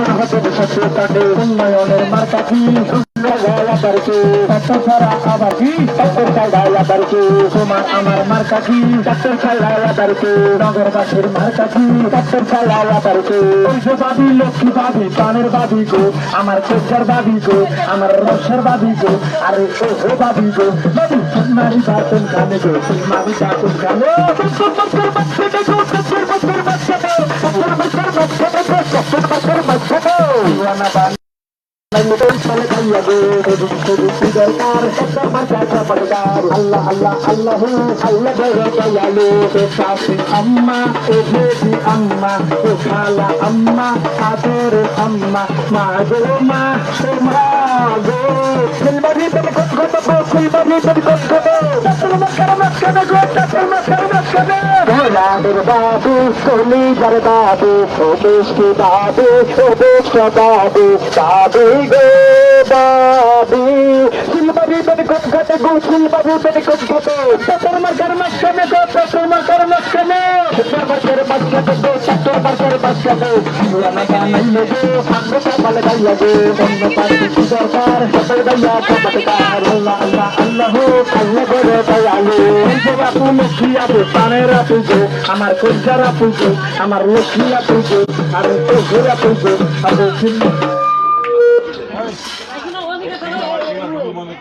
শুরু হতে সত্য কাটে উন্নয়নের মার্কা কি ছাড়া আবার কি তোমার আমার মার্কা কি নগরবাসীর মার্কা কি পয়সা বাবি লক্ষ্মী বাবি গো আমার কোচার বাবি গো আরে বাবি গো মারি বাতুন মারি বাতুন দিওয়ানা বান আল্লাহ আল্লাহ আল্লাহ আল্লাহ আম্মা ও বেবি আম্মা ও খালা আম্মা, আদর আম্মা। মা গো, মা মা গো। ফুলবাড়ি তুমি কত কত ভোলাদের বাবু কলিজার বাবু ও মিষ্টি বাবু ও বেশা বাবু বাবু গো বাবু ফুলবাড়ি তুমি কত কত গো ফুলবাড়ি তুমি কত কত তাসল মস্কার মস্কার গো তাসল মস্কার মস্কার বছর বাচ্চা গো সত্তর বছর বাচ্চা গো জীবনে গাইলে গো আমরা সকালে গাইলে গো অন্য পাশে দরকার সকল গাইয়া চমৎকার আল্লাহ অঞ্চল আপু লক্ষ্মী তো প্রাণের গো আমার আপু গো আমার লক্ষ্মী আপু গো আমি তো ঘোরা পুজো গো Thank অনেক